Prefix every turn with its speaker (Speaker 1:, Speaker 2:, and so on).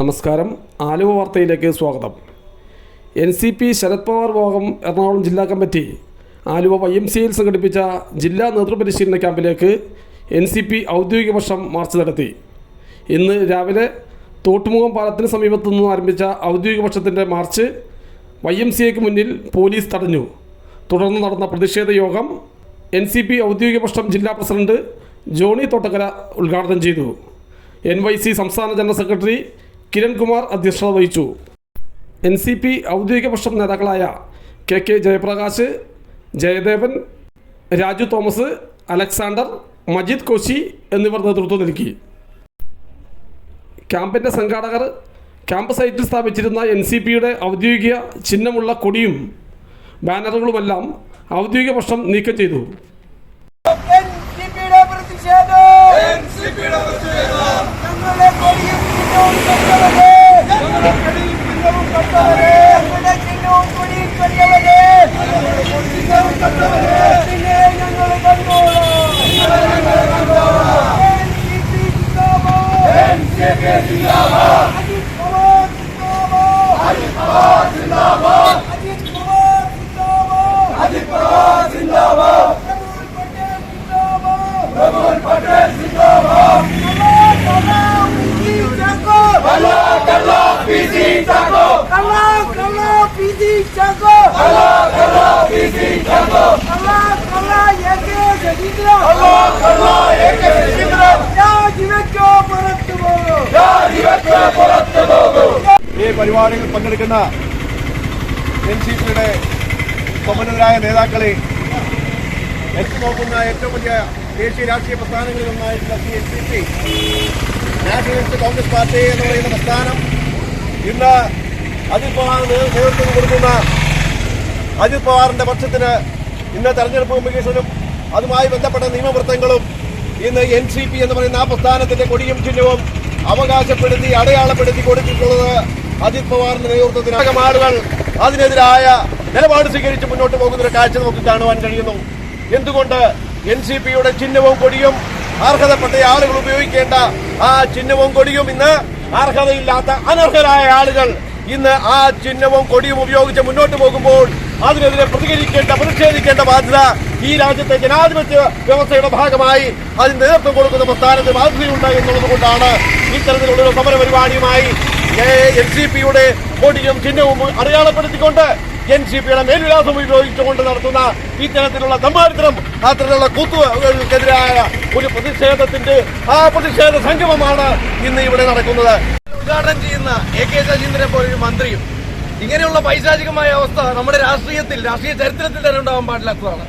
Speaker 1: നമസ്കാരം. ആലുവ വാർത്തയിലേക്ക് സ്വാഗതം. N C P Sharad Pawar ഭാഗം എറണാകുളം ജില്ലാ കമ്മിറ്റി ആലുവ വൈ എം സിയിൽ സംഘടിപ്പിച്ച ജില്ലാ നേതൃപരിശീലന ക്യാമ്പിലേക്ക് എൻ സി പി ഔദ്യോഗിക വർഷം മാർച്ച് നടത്തി. ഇന്ന് രാവിലെ തോട്ടുമുഖം പാലത്തിന് സമീപത്തു നിന്ന് ആരംഭിച്ച ഔദ്യോഗിക വർഷത്തിന്റെ മാർച്ച് വൈ എം സിയ്ക്ക് മുന്നിൽ പോലീസ് തടഞ്ഞു. തുടർന്ന് നടന്ന പ്രതിഷേധ യോഗം എൻ സി പി ഔദ്യോഗിക വർഷം ജില്ലാ പ്രസിഡന്റ് ജോണി തോട്ടക്കര ഉദ്ഘാടനം ചെയ്തു. എൻ വൈ സി സംസ്ഥാന ജനറൽ സെക്രട്ടറി കിരൺകുമാർ അധ്യക്ഷത വഹിച്ചു. എൻ സി പി ഔദ്യോഗിക പക്ഷം നേതാക്കളായ കെ കെ ജയപ്രകാശ് ജയദേവൻ രാജു തോമസ് അലക്സാണ്ടർ മജീദ് കോശി എന്നിവർ നേതൃത്വം നൽകി. ക്യാമ്പിന്റെ സംഘാടകർ ക്യാമ്പ് സൈറ്റിൽ സ്ഥാപിച്ചിരുന്ന എൻ സി പിയുടെ ഔദ്യോഗിക ചിഹ്നമുള്ള കൊടിയും ബാനറുകളുമെല്ലാം ഔദ്യോഗിക പക്ഷം നീക്കം ചെയ്തു.
Speaker 2: പ്രതിഷേധം. ജിന്ദാബാദ് അജിത്
Speaker 3: ഈ പരിപാടിയിൽ പങ്കെടുക്കുന്ന എൻ സി പിയുടെ സമ്പന്നരായ നേതാക്കളെ എത്തി നോക്കുന്ന ഏറ്റവും വലിയ ദേശീയ രാഷ്ട്രീയ പ്രസ്ഥാനങ്ങളിലൊന്നായിട്ടുള്ള C N C P Congress party എന്ന് പറയുന്ന പ്രസ്ഥാനം ഇന്ന് അജിത് പവാർ നേതൃത്വം കൊടുക്കുന്ന അജിത് പവാറിന്റെ പക്ഷത്തിന് ഇന്ന് തെരഞ്ഞെടുപ്പ് കമ്മീഷനും അതുമായി ബന്ധപ്പെട്ട നിയമവൃത്തങ്ങളും ഇന്ന് എൻ സി പി എന്ന് പറയുന്ന ആ പ്രസ്ഥാനത്തിന്റെ കൊടിയും ചിഹ്നവും അവകാശപ്പെടുത്തി അടയാളപ്പെടുത്തി കൊടുത്തിട്ടുള്ളത് അജിത് പവാറിന്റെ നേതൃത്വത്തിനകം ആളുകൾ അതിനെതിരായ നിലപാട് സ്വീകരിച്ച് മുന്നോട്ട് പോകുന്ന ഒരു കാഴ്ച നമുക്ക് കാണുവാൻ കഴിയുന്നു. എന്തുകൊണ്ട് എൻ സി പിയുടെ ചിഹ്നവും കൊടിയും അർഹതപ്പെട്ട ആളുകൾ ഉപയോഗിക്കേണ്ട ആ ചിഹ്നവും കൊടിയും ഇന്ന് അർഹതയില്ലാത്ത അനർഹരായ ആളുകൾ ഇന്ന് ആ ചിഹ്നവും കൊടിയും ഉപയോഗിച്ച് മുന്നോട്ട് പോകുമ്പോൾ അതിനെതിരെ പ്രതികരിക്കേണ്ട പ്രതിഷേധിക്കേണ്ട ബാധ്യത ഈ രാജ്യത്തെ ജനാധിപത്യ വ്യവസ്ഥയുടെ ഭാഗമായി അതിന് നേതൃത്വം കൊടുക്കുന്ന പ്രസ്ഥാനത്തിന് ബാധ്യതയുണ്ട് എന്നുള്ളത് കൊണ്ടാണ് ഇത്തരത്തിലുള്ള സമര പരിപാടിയുമായി എൻ സി പിയുടെ കൊടിയും ചിഹ്നവും അടയാളപ്പെടുത്തിക്കൊണ്ട് എൻ സി പിയുടെ മേൽവിലാസം ഉപയോഗിച്ചുകൊണ്ട് നടത്തുന്ന ഇത്തരത്തിലുള്ള സമ്മാനത്തിനും അത്തരത്തിലുള്ള കുത്തുവെതിരായ ഒരു പ്രതിഷേധത്തിന്റെ ആ പ്രതിഷേധ സംഗമമാണ് ഇന്ന് ഇവിടെ നടക്കുന്നത്.
Speaker 4: ഉദ്ഘാടനം ചെയ്യുന്ന എ കെ ശശീന്ദ്രനെ പോലൊരു മന്ത്രിയും. ഇങ്ങനെയുള്ള പൈശാചികമായ അവസ്ഥ നമ്മുടെ രാഷ്ട്രീയത്തിൽ രാഷ്ട്രീയ ചരിത്രത്തിൽ തന്നെ ഉണ്ടാവാൻ പാടില്ലാത്തതാണ്.